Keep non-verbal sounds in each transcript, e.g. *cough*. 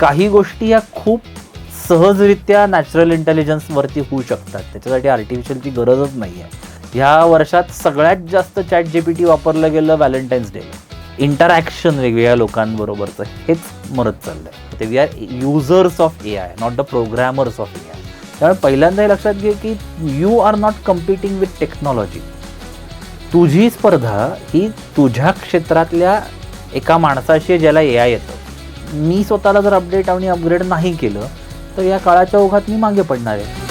काही गोष्टी या खूप सहजरित्या नॅचरल इंटेलिजन्सवरती होऊ शकतात. त्याच्यासाठी आर्टिफिशियलची गरजच नाही आहे ह्या वर्षात सगळ्यात जास्त चॅट जी पी टी वापरलं गेलं व्हॅलेंटाईन्स डे इंटरॅक्शन वेगवेगळ्या लोकांबरोबरचं. हेच मरत चाललं आहे ते we are users of A I not the programmers of A I त्यामुळे पहिल्यांदा हे लक्षात घे की you are not competing with technology तुझी स्पर्धा ही तुझ्या क्षेत्रातल्या एका माणसाशी ज्याला ए आय येतं. मी स्वतःला जर अपडेट आणि अपग्रेड नाही केलं तर या काळाच्या ओघात मी मागे पडणार आहे.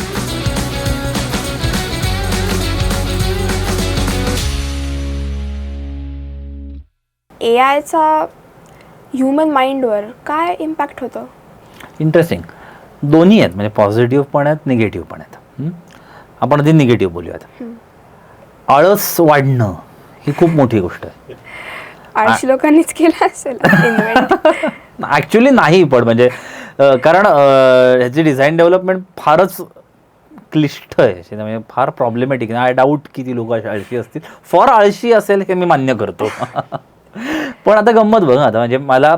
ए आयचा ह्युमन माइंडवर काय इम्पॅक्ट होतं? इंटरेस्टिंग दोन्ही आहेत म्हणजे पॉझिटिव्ह पण आहेत निगेटिव्ह पण आहेत? आपण आधी निगेटिव्ह बोलूयात. आळस वाढणं ही खूप मोठी गोष्ट आहे. आळशी लोकांनीच केलं असेल *laughs* ॲक्च्युली नाही पण म्हणजे कारण ह्याची डिझाईन डेव्हलपमेंट फारच क्लिष्ट आहे. अशी म्हणजे फार प्रॉब्लेमॅटिक आय डाऊट की ती लोक आळशी असतील. फॉर आळशी असेल हे मी मान्य करतो. *laughs* पण आता गंमत बघ आता. म्हणजे मला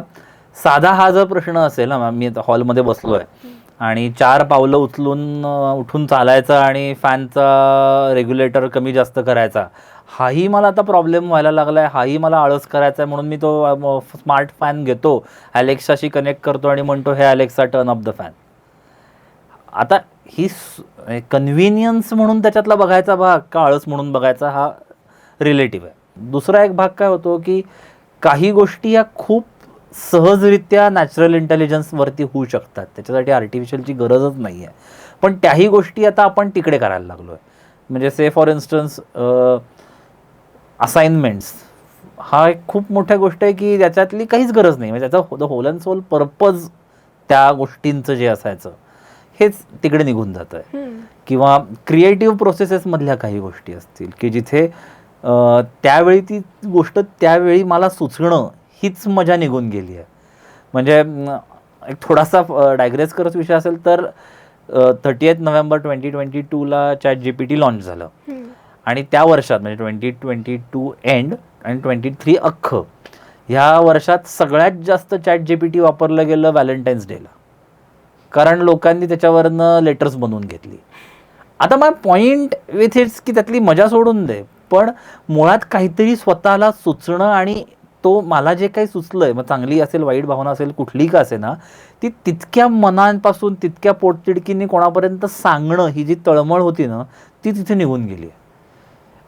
साधा हा जर प्रश्न असेल ना मी आता हॉलमध्ये बसलो आहे आणि चार पावलं उचलून उठून चालायचा आणि फॅनचा रेग्युलेटर कमी जास्त करायचा. हाही मला आता प्रॉब्लेम व्हायला लागला आहे हाही मला आळस करायचा आहे म्हणून मी तो स्मार्ट फॅन घेतो. ॲलेक्साशी कनेक्ट करतो आणि म्हणतो हे Alexa turn off the fan आता ही कन्व्हिनियन्स म्हणून त्याच्यातला बघायचा भाग का आळस म्हणून बघायचा हा रिलेटिव्ह आहे. दुसरा एक भाग काय होतो की काही गोष्टी या खूप सहजरित्या नॅचरल इंटेलिजन्सवरती होऊ शकतात. त्याच्यासाठी आर्टिफिशियलची गरजच नाही आहे पण त्याही गोष्टी आता आपण तिकडे करायला लागलो आहे म्हणजे से फॉर इन्स्टन्स असाइनमेंट्स. हा एक खूप मोठ्या गोष्ट आहे की त्याच्यातली काहीच गरज नाही. म्हणजे त्याचा the whole and soul purpose त्या गोष्टींचं जे असायचं हेच तिकडे निघून जातं आहे किंवा क्रिएटिव्ह प्रोसेसेसमधल्या काही गोष्टी असतील की जिथे त्यावेळी ती गोष्ट त्यावेळी मला सुचणं हीच मजा निघून गेली आहे. म्हणजे एक थोडासा डायग्रेस करत विषय असेल तर thirtieth November twenty twenty टूला chat G P T launch झालं आणि त्या वर्षात म्हणजे ट्वेंटी ट्वेंटी टू एंड आणि ट्वेंटी थ्री अख्ख ह्या वर्षात सगळ्यात जास्त चॅट जी पी टी वापरलं गेलं व्हॅलेंटाईन्स डेला कारण लोकांनी त्याच्यावरनं लेटर्स बनवून घेतली. आता माझा पॉईंट विथ इट्स की त्यातली मजा सोडून दे पण मुळात काहीतरी स्वतःला सुचणं आणि तो मला जे काही सुचलं आहे मग चांगली असेल वाईट भावना असेल कुठली का असे ना ती तितक्या मनांपासून तितक्या पोटतिडकीने कोणापर्यंत सांगणं ही जी तळमळ होती ना ती तिथे निघून गेली आहे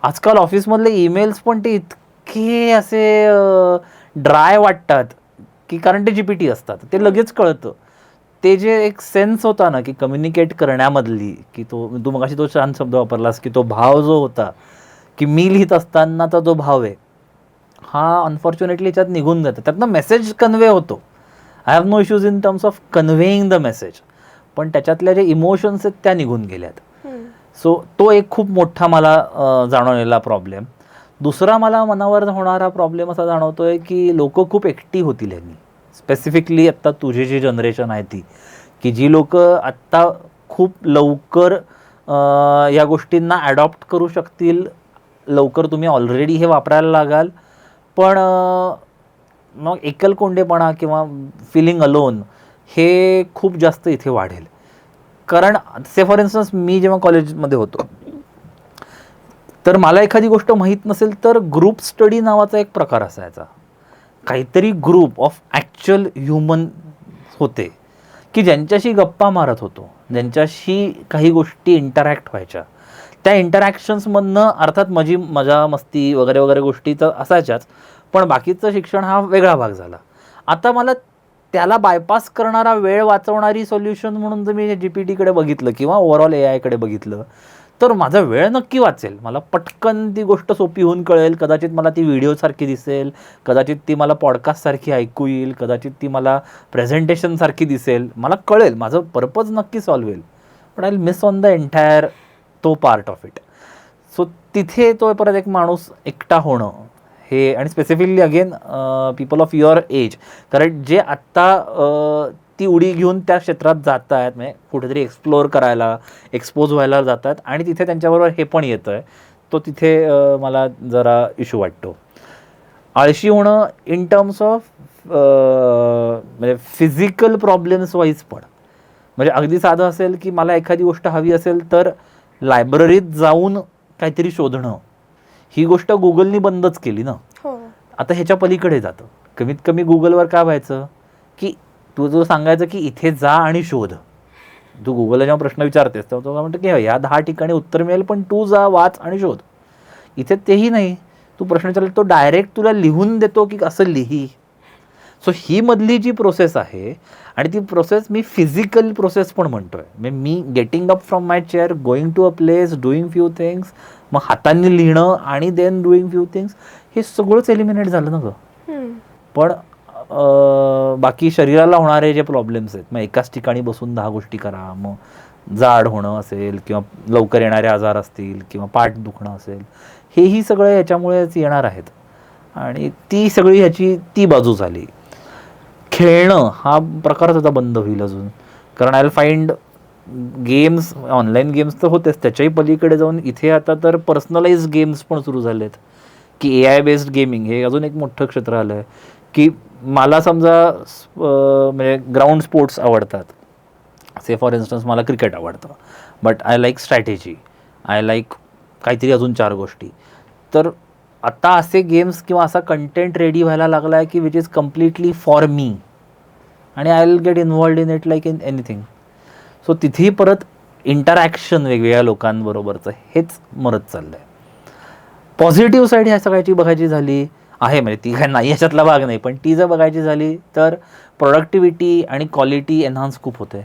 आजकाल ऑफिसमधले ईमेल्स पण ते इतके असे ड्राय वाटतात की कारण ते जी पी टी असतात. ते लगेच कळतं. ते जे एक सेन्स होता ना की कम्युनिकेट करण्यामधली की तो तू मगाशी तो छान शब्द वापरलास की तो भाव जो होता की मी लिहित असतानाचा जो भाव आहे. हा अनफॉर्च्युनेटली याच्यात निघून जातो. त्यातनं मेसेज कन्वे होतो. I have no issues in terms of conveying the message पण त्याच्यातल्या जे इमोशन्स आहेत त्या निघून गेल्यात. सो तो एक खूप मोठा मला जाणवलेला प्रॉब्लेम दुसरा मला मनावर होणारा प्रॉब्लेम असा जाणवतो आहे की लोक खूप एकटी होतील यांनी. स्पेसिफिकली आत्ता तुझी जी जनरेशन आहे ती की जी लोक आत्ता खूप लवकर या गोष्टींना ॲडॉप्ट करू शकतील. लवकर तुम्ही ऑलरेडी हे वापरायला लागाल. पण मग एकलकोंडेपणा किंवा फिलिंग अलोन हे खूप जास्त इथे वाढेल. कारण से फॉर इन्स्टन्स मी जेव्हा कॉलेजमध्ये होतो तर मला एखादी गोष्ट माहीत नसेल तर ग्रुप स्टडी नावाचा एक प्रकार असायचा. काहीतरी ग्रुप ऑफ ॲक्च्युअल ह्युमन होते की ज्यांच्याशी गप्पा मारत होतो ज्यांच्याशी काही गोष्टी इंटरॅक्ट व्हायच्या. त्या इंटरॅक्शन्समधनं अर्थात माझी मजा मस्ती वगैरे वगैरे गोष्टी तर असायच्याच पण बाकीचं शिक्षण हा वेगळा भाग झाला. आता मला त्याला बायपास करणारा वेळ वाचवणारी सोल्युशन म्हणून जर मी जी पी टीकडे बघितलं किंवा ओव्हरऑल ए आयकडे बघितलं तर माझा वेळ नक्की वाचेल. मला पटकन ती गोष्ट सोपी होऊन कळेल. कदाचित मला ती व्हिडिओसारखी दिसेल. कदाचित ती मला पॉडकास्टसारखी ऐकू येईल. कदाचित ती मला प्रेझेंटेशनसारखी दिसेल. मला कळेल. माझं पर्पज नक्की सॉल्व्ह होईल. पण I miss on the entire तो पार्ट ऑफ इट सो तिथे तो परत एक माणूस एकटा होणं हे आणि specifically again people of your age कारण जे आत्ता uh, ती उडी घेऊन त्या क्षेत्रात जात आहेत म्हणजे कुठेतरी एक्सप्लोअर करायला एक्सपोज व्हायला जातात आणि तिथे त्यांच्याबरोबर हे पण येतं आहे तो तिथे uh, मला जरा इश्यू वाटतो. आळशी होणं इन टर्म्स ऑफ म्हणजे फिजिकल प्रॉब्लेम्स वाईज पण. म्हणजे अगदी साधं असेल की मला एखादी गोष्ट हवी असेल तर लायब्ररीत जाऊन काहीतरी शोधणं. ही गोष्ट गुगलनी बंदच केली ना. हो. आता ह्याच्या पलीकडे जातं. कमीत कमी गुगलवर काय व्हायचं? की तू जो सांगायचं की इथे जा आणि शोध. तू गुगलला जेव्हा प्रश्न विचारतेस तेव्हा तो काय म्हणतो की या दहा ठिकाणी उत्तर मिळेल पण तू जा वाच आणि शोध. इथे तेही नाही. तू प्रश्न विचारला तो डायरेक्ट तुला लिहून देतो की असं लिही. सो ही मधली जी प्रोसेस आहे आणि ती प्रोसेस मी फिजिकल प्रोसेस पण म्हणतोय. म्हणजे मी getting up from my chair going to a place doing few things मग हातांनी लिहिणं आणि देन डुईंग फ्यू थिंग्स हे सगळंच एलिमिनेट झालं ना गं. पण बाकी शरीराला होणारे जे प्रॉब्लेम्स आहेत मग एकाच ठिकाणी बसून दहा गोष्टी करा मग जाड होणं असेल किंवा लवकर येणारे आजार असतील किंवा पाठ दुखणं असेल हेही सगळे याच्यामुळेच येणार आहेत. आणि ती सगळी ह्याची ती बाजू झाली. खेळणं हा प्रकारच आता बंद होईल अजून. कारण I find games online games तर होतेच. त्याच्याही पलीकडे जाऊन इथे आता तर पर्सनलाइज गेम्स पण सुरू झाले आहेत की ए आय बेस्ड गेमिंग हे अजून एक मोठं क्षेत्र आलं आहे की मला समजा म्हणजे ग्राउंड स्पोर्ट्स आवडतात. से फॉर इन्स्टन्स मला क्रिकेट आवडतं. But I like strategy I like काहीतरी अजून चार गोष्टी. तर आता असे गेम्स किंवा असा कंटेंट रेडी व्हायला लागला आहे की which is completely for me आणि I will get involved in it like in anything so तिथेही परत इंटरॅक्शन वेगवेगळ्या लोकांबरोबरचं हेच मरत चाललं आहे पॉझिटिव्ह साईड ह्या सगळ्याची बघायची झाली आहे म्हणजे ती काय नाही याच्यातला भाग नाही पण ती जर बघायची झाली तर प्रोडक्टिव्हिटी आणि क्वालिटी एन्हान्स खूप होते.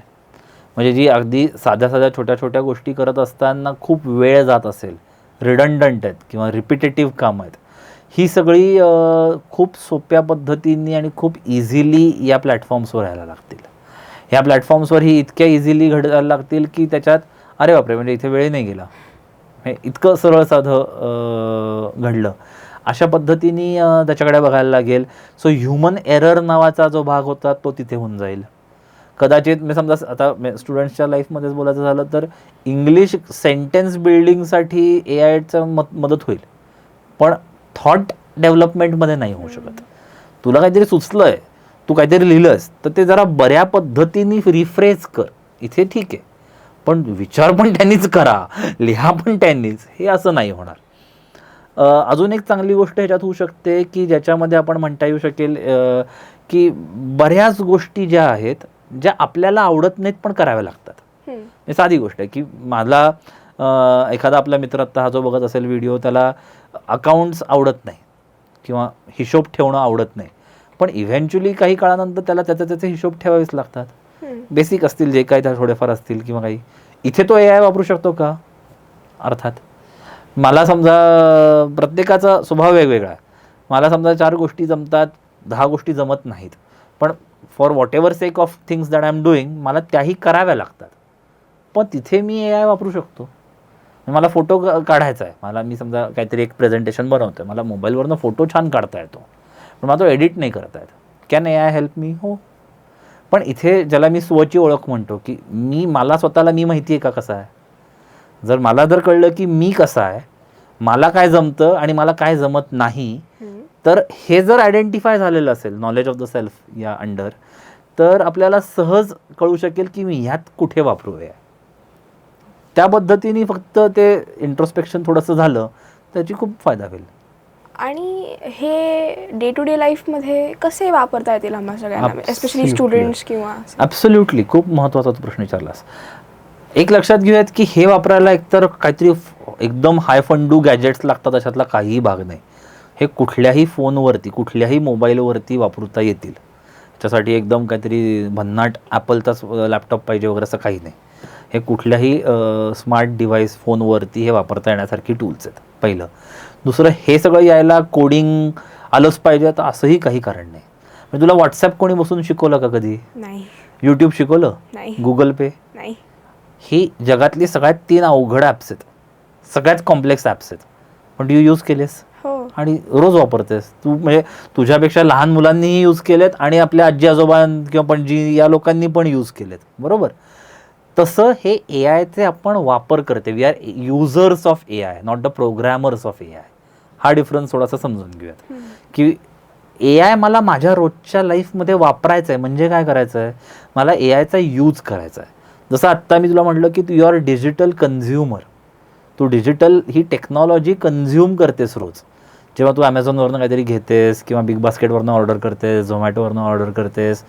म्हणजे जी अगदी साध्या साध्या छोट्या छोट्या गोष्टी करत असताना खूप वेळ जात असेल रिडंडंट आहेत किंवा रिपिटेटिव्ह काम आहेत ही सगळी खूप सोप्या पद्धतीने आणि खूप इझिली या प्लॅटफॉर्म्सवर यायला लागतील. ह्या प्लॅटफॉर्म्सवर ही इतक्या इझिली घडायला लागतील की त्याच्यात अरे बापरे म्हणजे इथे वेळ नाही गेला. हे इतकं सरळ साधं घडलं. अशा पद्धतीने त्याच्याकडे बघायला लागेल. सो ह्युमन एरर नावाचा जो भाग होता तो तिथे होऊन जाईल. कदाचित मी समजा आता स्टुडंट्सच्या लाईफमध्येच बोलायचं झालं तर इंग्लिश सेंटेन्स बिल्डिंगसाठी ए आयचं मत मदत होईल. पण थॉट डेव्हलपमेंटमध्ये नाही होऊ शकत. तुला काहीतरी सुचलं आहे तू काहीतरी लिहिलंस तर ते जरा बऱ्या पद्धतीने रिफ्रेश कर. इथे ठीक आहे. पण विचार पण त्यांनीच करा लिहा पण त्यांनीच. हे असं नाही होणार. अजून एक चांगली गोष्ट ह्याच्यात होऊ शकते की ज्याच्यामध्ये आपण म्हणता येऊ शकेल की बऱ्याच गोष्टी ज्या आहेत ज्या आपल्याला आवडत नाहीत पण कराव्या लागतात. हे साधी गोष्ट आहे की मला एखादा आपला मित्र आत्ता हा जो बघत असेल व्हिडिओ त्याला अकाउंट्स आवडत नाही किंवा हिशोब ठेवणं आवडत नाही. पण इव्हेंच्युअली काही काळानंतर त्याला त्याचे त्याचे हिशोब ठेवावेच लागतात. बेसिक असतील जे काही त्या थोडेफार असतील किंवा काही. इथे तो ए आय वापरू शकतो का? अर्थात. मला समजा प्रत्येकाचा स्वभाव वेगवेगळा आहे. मला समजा चार गोष्टी जमतात दहा गोष्टी जमत नाहीत. पण for whatever sake of things that I am doing मला त्याही कराव्या लागतात. पण तिथे मी ए आय वापरू शकतो. मला फोटो काढायचा आहे. मला मी समजा काहीतरी एक प्रेझेंटेशन बनवतो आहे मला मोबाईलवरनं फोटो छान काढता येतो. पण मला तो एडिट नाही करता येत can A I help me हो. पण इथे ज्याला मी स्वची ओळख म्हणतो की मी मला स्वतःला मी माहिती आहे का कसा आहे? जर मला जर कळलं की मी कसा आहे मला काय जमतं आणि मला काय जमत नाही. तर हे जर आयडेंटिफाय झालेलं असेल नॉलेज ऑफ द सेल्फ या अंडर तर आपल्याला सहज कळू शकेल की मी ह्यात कुठे वापरूया त्या पद्धतीने फक्त ते इंट्रोस्पेक्शन थोडंसं झालं त्याची खूप फायदा होईल. आणि हे डे टू डे लाईफमध्ये कसे वापरता येतील आम्हाला सगळ्यांना? एस्पेशली. स्टुडंट्स किंवा? ॲब्सोल्युटली खूप महत्त्वाचा तू प्रश्न विचारलास. एक लक्षात घेऊयात की हे वापरायला एकतर काहीतरी एकदम हाय फंडू गॅजेट्स लागतात अशातला काहीही भाग नाही. हे कुठल्याही फोनवरती कुठल्याही मोबाईलवरती वापरता येतील. त्याच्यासाठी एकदम काहीतरी भन्नाट ॲपलचाच लॅपटॉप पाहिजे वगैरे असं काही नाही. हे कुठल्याही स्मार्ट डिव्हाइस फोनवरती हे वापरता येण्यासारखी टूल्स आहेत पहिलं. दुसरं हे सगळं यायला कोडिंग आलंच पाहिजे. तर असंही काही कारण नाही. म्हणजे तुला व्हॉट्सॲप कोणी बसून शिकवलं का कधी? नाही. यूट्यूब शिकवलं? नाही. गुगल पे नाही. ही जगातली सगळ्यात तीन अवघड ॲप्स आहेत. सगळ्यात कॉम्प्लेक्स ॲप्स आहेत. पण यू यूज केलेस? हो. आणि रोज वापरतेस. तू म्हणजे तुझ्यापेक्षा लहान मुलांनीही यूज केलेत आणि आपल्या आजी आजोबां किंवा पणजी या लोकांनी पण यूज केलेत. बरोबर? तसं हे ए आयचे आपण वापर करते. We are users of A I not the programmers of A I हा डिफरन्स थोडासा समजून घेऊयात. की ए आय मला माझ्या रोजच्या लाईफमध्ये वापरायचं आहे म्हणजे काय करायचं आहे मला ए आयचा यूज करायचा आहे जसं आत्ता मी तुला म्हटलं की तू युअर डिजिटल कन्झ्युमर तू डिजिटल ही टेक्नॉलॉजी कन्झ्युम करतेस रोज. जेव्हा तू ॲमेझॉनवरनं काहीतरी घेतेस किंवा बिग बास्केटवरनं ऑर्डर करतेस झोमॅटोवरनं ऑर्डर करतेस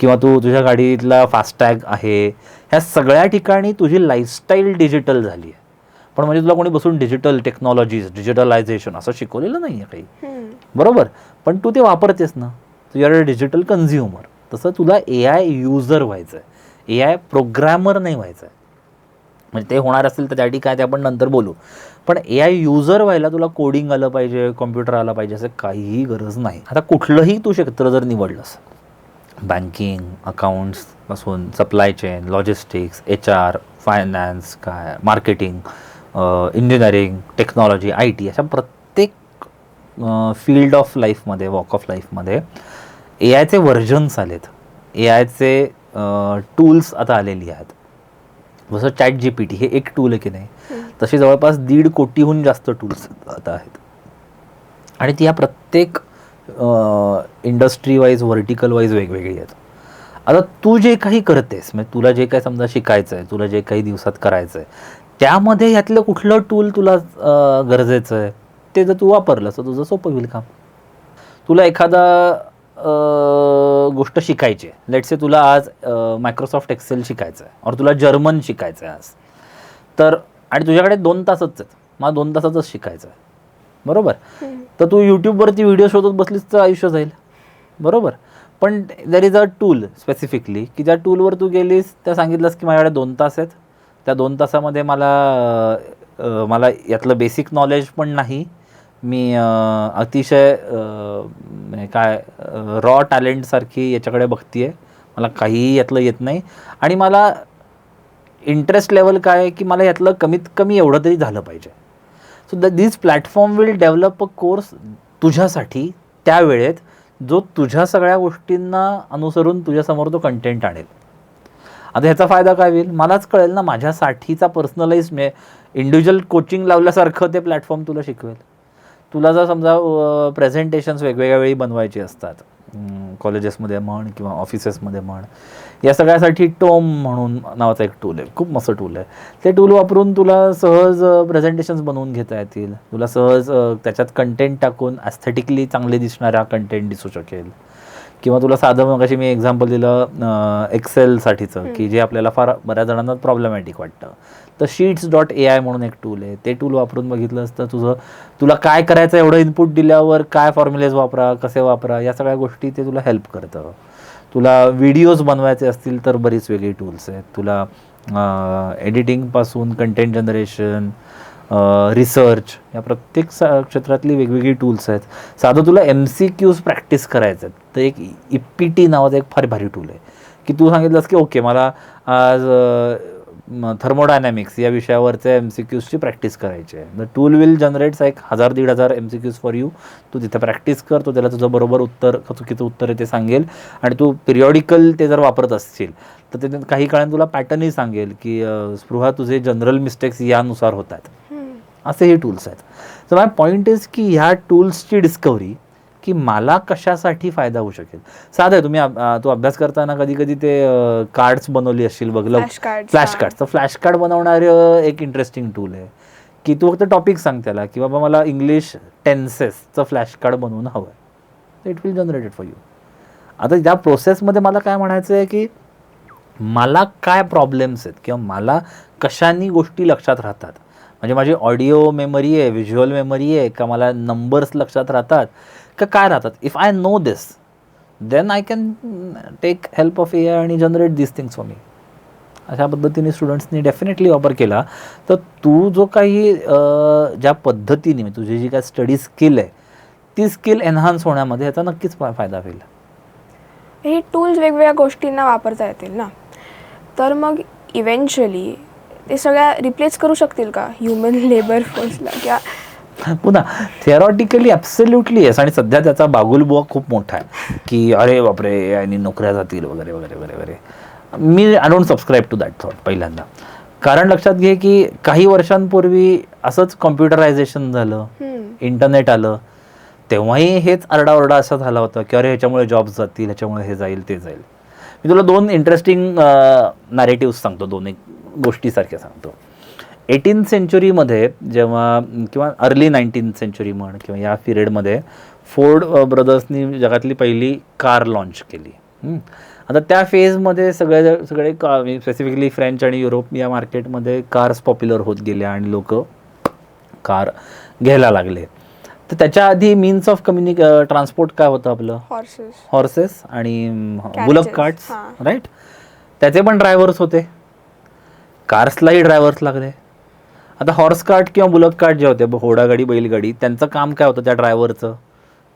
किंवा तू तुझ्या गाडीतला फास्टॅग आहे ह्या सगळ्या ठिकाणी तुझी लाईफस्टाईल डिजिटल झाली आहे पण म्हणजे तुला कोणी बसून डिजिटल टेक्नॉलॉजीज डिजिटलायझेशन असं शिकवलेलं नाही आहे काही. बरोबर? पण तू ते वापरतेस ना तू युअर अ डिजिटल कन्झ्युमर तसं तुला ए आय युजर व्हायचं आहे ए आय प्रोग्रॅमर नाही व्हायचं आहे म्हणजे ते होणार असेल तर त्यासाठी काय ते आपण नंतर बोलू. पण ए आय युजर व्हायला तुला कोडिंग आलं पाहिजे कॉम्प्युटर आला पाहिजे असं काहीही गरज नाही. आता कुठलंही तू क्षेत्र जर निवडलंस banking अकाउंट्सपासून supply chain logistics H R finance काय marketing engineering technology I T अशा प्रत्येक फील्ड ऑफ लाईफमध्ये वॉक ऑफ लाईफमध्ये ए आयचे व्हर्जन्स आलेत. ए आयचे टूल्स आता आलेली आहेत. जसं चॅट जी पी टी हे एक टूल आहे की नाही? तसे जवळपास दीड कोटीहून जास्त टूल्स आता आहेत. आणि ती या प्रत्येक इंडस्ट्री वाईज व्हर्टिकल वाईज वेगवेगळी आहेत. आता तू जे काही करतेस म्हणजे तुला जे काही समजा शिकायचं आहे तुला जे काही दिवसात करायचं आहे त्यामध्ये ह्यातलं कुठलं टूल तुला गरजेचं आहे ते जर तू वापरलं तर तुझं सोपं होईल काम. तुला एखादा गोष्ट शिकायची आहे. लेट्स से तुला आज मायक्रोसॉफ्ट एक्सेल शिकायचं आहे और तुला जर्मन शिकायचं आहे आज. तर आणि तुझ्याकडे दोन तासच आहेत. मला दोन तासाचंच शिकायचं आहे बरोबर. तर तू यूट्यूबवरती व्हिडिओ शोधत बसलीस तर आयुष्य जाईल. बरोबर? पण there is a tool specifically की ज्या टूलवर तू गेलीस त्या सांगितलंस की माझ्याकडे दोन तास आहेत. त्या दोन तासामध्ये मला मला यातलं बेसिक नॉलेज पण नाही. मी अतिशय म्हणजे काय रॉ टॅलेंटसारखी याच्याकडे बघतीये. मला काहीही यातलं येत नाही. आणि मला इंटरेस्ट लेवल काय आहे की मला यातलं कमीत कमी एवढं तरी झालं पाहिजे. So the this platform will develop a course तुझ्यासाठी त्या वेळेत जो तुझ्या सगळ्या गोष्टींना अनुसरून तुझ्यासमोर तो कंटेंट आणेल. आता ह्याचा फायदा काय होईल? मलाच कळेल ना माझ्यासाठीचा पर्सनलाइज मे इंडिव्हिज्युअल कोचिंग लावल्यासारखं ते प्लॅटफॉर्म तुला शिकवेल. तुला जर समजा प्रेझेंटेशन्स वेगवेगळ्या वेळी बनवायची असतात. कॉलेजेसमध्ये म्हण किंवा ऑफिसेसमध्ये म्हण. या सगळ्यासाठी टोम म्हणून नावाचा एक टूल आहे. खूप मस्त टूल आहे. ते टूल वापरून तुला सहज प्रेझेंटेशन्स बनवून घेता येतील. तुला सहज त्याच्यात कंटेंट टाकून ॲस्थेटिकली चांगले दिसणारा कंटेंट दिसू शकेल. किंवा तुला साधं मग अशी मी एक्झाम्पल दिलं एक्सेलसाठीचं की जे आपल्याला फार बऱ्याच जणांना प्रॉब्लेमॅटिक वाटतं. तर शीट्स डॉट ए आय म्हणून एक टूल आहे. ते टूल वापरून बघितलं असतं तुझं तुला काय करायचं एवढं इनपुट दिल्यावर काय फॉर्म्युलेज वापरा कसे वापरा या सगळ्या गोष्टी ते तुला हेल्प करतं. तुला व्हिडिओज बनवायचे असतील तर बरीच वेगळी टूल्स आहेत. तुला एडिटिंगपासून कंटेंट जनरेशन रिसर्च या प्रत्येक सा क्षेत्रातली वेगवेगळी टूल्स आहेत. साधं तुला एम सी क्यूज प्रॅक्टिस करायचं आहेत. तर एक ई पी टी नावाचं एक फार भारी टूल आहे. की तू सांगितलंस की ओके मला आज थर्मोडायनॅमिक्स या विषयावरच्या एम सी क्यूजची प्रॅक्टिस करायची आहे. द टूल विल जनरेट्स एक हजार दीड हजार M C Qs for you तू तिथे प्रॅक्टिस कर तो त्याला तुझं बरोबर उत्तर चुकीचं उत्तर आहे ते सांगेल. आणि तू पिरियॉडिकल ते जर वापरत असशील तर ते काही काळाने तुला पॅटर्नही सांगेल की स्पृहा तुझे जनरल मिस्टेक्स यानुसार होतात हम्म. असे हे टूल्स आहेत. तर माय पॉईंट इज की ह्या टूल्सची डिस्कवरी की मला कशासाठी फायदा होऊ शकेल? साधं आहे तुम्ही तू अभ्यास करताना कधी कधी ते कार्ड्स बनवली असशील बघ Flashcards, फ्लॅश. कार्ड तर फ्लॅश कार्ड बनवणारं एक इंटरेस्टिंग टूल आहे. की तू फक्त टॉपिक सांग त्याला की बाबा मला इंग्लिश टेन्सेसचं फ्लॅश कार्ड बनवून हवं आहे it will generated for you आता त्या प्रोसेसमध्ये मला काय म्हणायचं आहे की मला काय प्रॉब्लेम्स आहेत किंवा मला कशानी गोष्टी लक्षात राहतात? म्हणजे माझी ऑडिओ मेमरी आहे व्हिज्युअल मेमरी आहे का मला नंबर्स लक्षात राहतात? का काय राहतात? If I know this then I can take help of A I आणि generate this things for me अशा पद्धतीने स्टुडंट्सनी डेफिनेटली वापर केला. तर तू जो काही ज्या पद्धतीने मी तुझी जी काय स्टडी स्किल आहे ती स्किल एन्हान्स होण्यामध्ये याचा नक्कीच फायदा होईल. हे टूल्स वेगवेगळ्या गोष्टींना वापरता येतील ना? तर मग इव्हेंच्युअली ते सगळ्या रिप्लेस करू शकतील का? ह्युमन लेबर फोर्सला किंवा *laughs* पुन्हा थिअरॉटिकली ॲब्सल्युटली येस आणि सध्या त्याचा बागुलबुवा खूप मोठा आहे. की अरे बापरे आणि नोकऱ्या जातील वगैरे वगैरे वगैरे वगैरे. मी I don't subscribe to that thought पहिल्यांदा. कारण लक्षात घे की काही वर्षांपूर्वी असंच कॉम्प्युटरायझेशन झालं. इंटरनेट आलं. तेव्हाही हेच आरडाओरडा असा झाला होता की अरे ह्याच्यामुळे जॉब्स जातील ह्याच्यामुळे हे जाईल ते जाईल. मी तुला दोन इंटरेस्टिंग नॅरेटिव्ह सांगतो दोन एक गोष्टीसारख्या सांगतो. एटीन सेंचुरीमध्ये जेव्हा किंवा अर्ली नाईन्टीन सेंचुरी म्हण किंवा या पिरियडमध्ये फोर्ड ब्रदर्सनी जगातली पहिली कार लॉन्च केली. आता त्या फेजमध्ये सगळे सगळे का स्पेसिफिकली फ्रेंच आणि युरोप या मार्केटमध्ये कार्स पॉप्युलर होत गेल्या आणि लोक कार घ्यायला लागले. तर त्याच्या आधी मीन्स ऑफ कम्युनिक ट्रान्सपोर्ट काय होतं आपलं? हॉर्सेस हॉर्सेस आणि बुलक कार्ट्स. राईट त्याचे पण ड्रायव्हर्स होते. कार्सलाही ड्रायव्हर्स लागले. आता हॉर्स कार्ट किंवा बुलक कार्ट जे होते घोडागाडी बैलगाडी त्यांचं काम काय होतं त्या ड्रायव्हरचं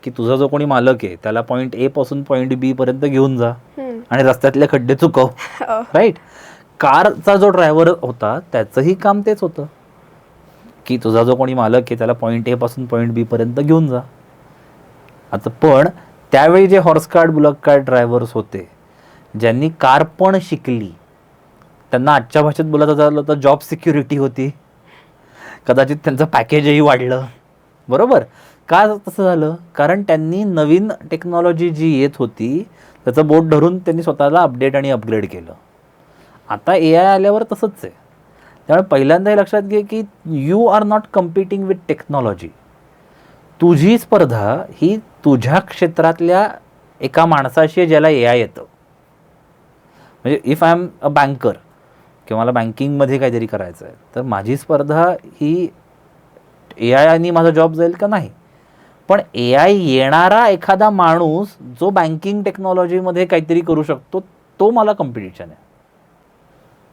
की तुझा जो कोणी मालक आहे त्याला पॉईंट ए पासून पॉईंट बी पर्यंत घेऊन जा आणि रस्त्यातले खड्डे चुकव. राईट कारचा जो ड्रायव्हर होता त्याचंही काम तेच होतं. की तुझा जो कोणी मालक आहे त्याला पॉईंट ए पासून पॉईंट बी पर्यंत घेऊन जा. आता पण त्यावेळी जे horse card bullock card drivers होते ज्यांनी कार पण शिकली त्यांना आजच्या भाषेत बोलायचं झालं तर जॉब सिक्युरिटी होती. कदाचित त्यांचं पॅकेजही वाढलं. बरोबर? का तसं झालं? कारण त्यांनी नवीन टेक्नॉलॉजी जी येत होती त्याचं बोट धरून त्यांनी स्वतःला अपडेट आणि अपग्रेड केलं. आता ए आय आल्यावर तसंच आहे. त्यामुळे पहिल्यांदा हे लक्षात घे की you are not competing with technology तुझी स्पर्धा ही तुझ्या क्षेत्रातल्या एका माणसाशी ज्याला ए आय येतं. म्हणजे if I am a banker किंवा मला बँकिंगमध्ये काहीतरी करायचं आहे तर माझी स्पर्धा ही ए आय आणि माझा जॉब जाईल का नाही? पण ए आय येणारा एखादा माणूस जो बँकिंग टेक्नॉलॉजीमध्ये काहीतरी करू शकतो तो मला कॉम्पिटिशन आहे.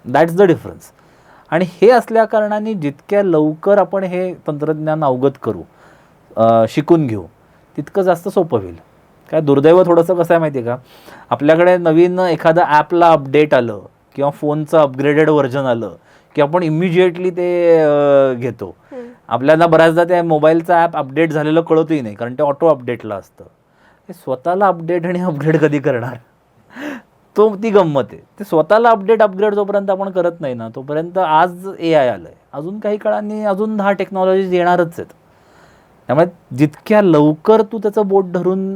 दॅट्स द डिफरन्स आणि हे असल्या कारणाने जितक्या लवकर आपण हे तंत्रज्ञान अवगत करू शिकून घेऊ तितकं जास्त सोपं होईल. काय दुर्दैव थोडंसं कसं आहे माहिती आहे का? आपल्याकडे नवीन एखादं ॲपला अपडेट आलं किंवा फोनचं अपग्रेडेड व्हर्जन आलं की आपण इमिजिएटली ते घेतो. आपल्याला बऱ्याचदा त्या मोबाईलचं ॲप अपडेट झालेलं कळतही नाही कारण ते ऑटो अपडेटला असतं. हे स्वतःला अपडेट आणि अपग्रेड *laughs* कधी करणार? तो ती गंमत आहे. ते स्वतःला अपडेट अपग्रेड जोपर्यंत आपण करत नाही ना तोपर्यंत आज ए आय आलं आहे अजून काही काळांनी अजून दहा टेक्नॉलॉजीज येणारच आहेत. त्यामुळे जितक्या लवकर तू त्याचं बोट धरून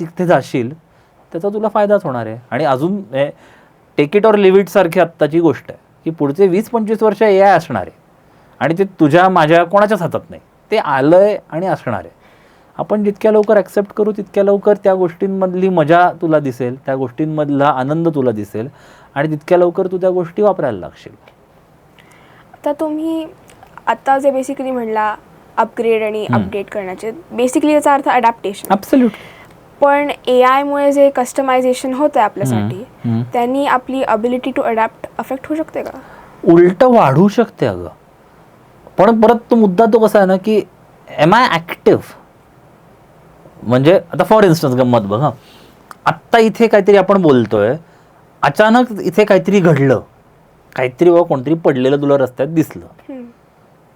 तिथे जाशील त्याचा तुला फायदाच होणार आहे. आणि अजून take it or leave it सारखी आत्ताची गोष्ट आहे. की पुढचे वीस पंचवीस वर्ष ए आय असणार आहे. आणि ते तुझ्या माझ्या कोणाच्याच हातात नाही. ते आलं आहे आणि असणार आहे. आपण जितक्या लवकर ॲक्सेप्ट करू तितक्या लवकर त्या गोष्टींमधली मजा तुला दिसेल त्या गोष्टींमधला आनंद तुला दिसेल आणि तितक्या लवकर तू त्या गोष्टी वापरायला लागशील. आता तुम्ही आता जे बेसिकली म्हणला अपग्रेड आणि अपडेट करण्याचे बेसिकली याचा अर्थ अडॅप्टेशन पण ए आयमुळे जे कस्टमायझेशन होतं आपल्यासाठी. त्यांनी आपली अबिलिटी टू अडॅप्ट अफेक्ट होऊ शकते का? उलट वाढू शकते अगं. पण परत तो मुद्दा तो कसा आहे ना की एम आय ॲक्टिव्ह म्हणजे आता फॉर इन्स्टन्स गंमत बघ हं. आत्ता इथे काहीतरी आपण बोलतोय अचानक इथे काहीतरी घडलं. काहीतरी बाबा कोणतरी पडलेलं तुला रस्त्यात दिसलं.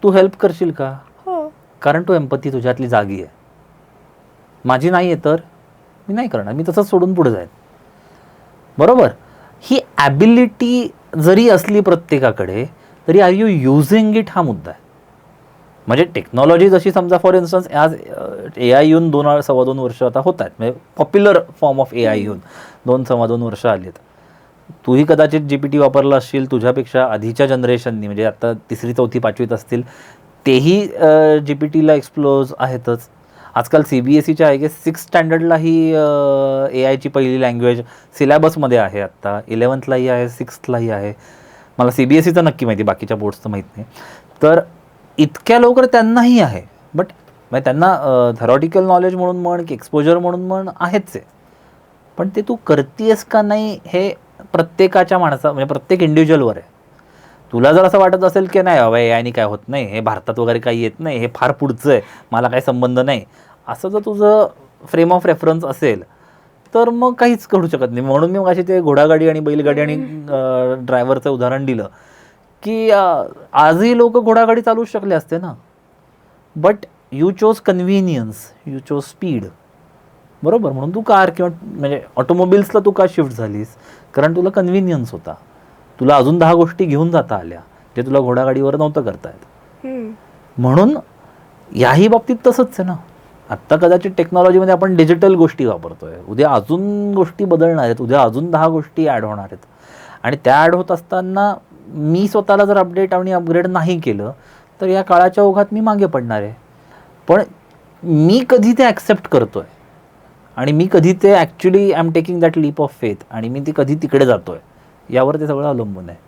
तू हेल्प करशील का? हो. कारण तो एम्पथी तुझ्यातली जागी आहे. माझी नाही आहे तर? मी नाही करणार. मी तसंच सोडून पुढे जाईन. बरोबर? ही ॲबिलिटी जरी असली प्रत्येकाकडे तरी आर यू युझिंग इट हा मुद्दा आहे. म्हणजे टेक्नॉलॉजी जशी समजा फॉर इन्स्टन्स आज ए आय म्हणजे येऊन दोन सव्वा दोन वर्ष आता होत आहेत म्हणजे popular form of A I येऊन दोन सव्वा दोन वर्ष आली आहेत तूही कदाचित जी पी टी वापरला असशील तुझ्यापेक्षा आधीच्या जनरेशननी म्हणजे आता तिसरी चौथी पाचवीत असतील तेही जी पी टीला एक्सप्लोज आहेतच. आजकाल सी बी एस ईच्या आय गेस सिक्स स्टँडर्डलाही ए आयची पहिली लँग्वेज सिलॅबसमध्ये आहे आत्ता इलेवन्थलाही आहे सिक्स्थलाही आहे. मला सी बी एस ईचं नक्की माहिती बाकीच्या बोर्ड्सचं माहीत नाही. तर इतक्या लवकर त्यांनाही आहे. बट म्हणजे त्यांना थरॉटिकल नॉलेज म्हणून म्हण की एक्सपोजर म्हणून म्हण आहेच आहे. पण ते तू करतीयस का नाही हे प्रत्येकाच्या माणसा म्हणजे प्रत्येक इंडिव्हिज्युअलवर आहे. तुला जर असं वाटत असेल की नाही बाबा याने काय होत नाही हे भारतात वगैरे काही येत नाही हे फार पुढचं आहे मला काही संबंध नाही. असं जर तुझं फ्रेम ऑफ रेफरन्स असेल तर मग काहीच करू शकत नाही. म्हणून मी अशी ते घोडागाडी आणि बैलगाडी आणि ड्रायव्हरचं उदाहरण दिलं की आजही लोक घोडागाडी चालवू शकले असते ना. But you chose convenience you chose speed बरोबर? म्हणून तू कार किंवा म्हणजे ऑटोमोबिल्सला तू का शिफ्ट झालीस? कारण तुला कन्व्हिनियन्स होता. तुला अजून दहा गोष्टी घेऊन जाता आल्या जे तुला घोडागाडीवर नव्हतं करता येत. म्हणून याही बाबतीत तसंच आहे ना. आत्ता कदाचित टेक्नॉलॉजीमध्ये आपण डिजिटल गोष्टी वापरतोय. उद्या अजून गोष्टी बदलणार आहेत. उद्या अजून दहा गोष्टी ॲड होणार आहेत. आणि त्या ॲड होत असताना मी स्वतःला जर अपडेट आणि अपग्रेड नाही केलं तर या काळाच्या ओघात मी मागे पडणार आहे. पण मी कधी ते ॲक्सेप्ट करतो आहे आणि मी कधी ते actually I am taking that leap of faith आणि मी ती कधी तिकडे जातो आहे यावर ते सगळं अवलंबून आहे.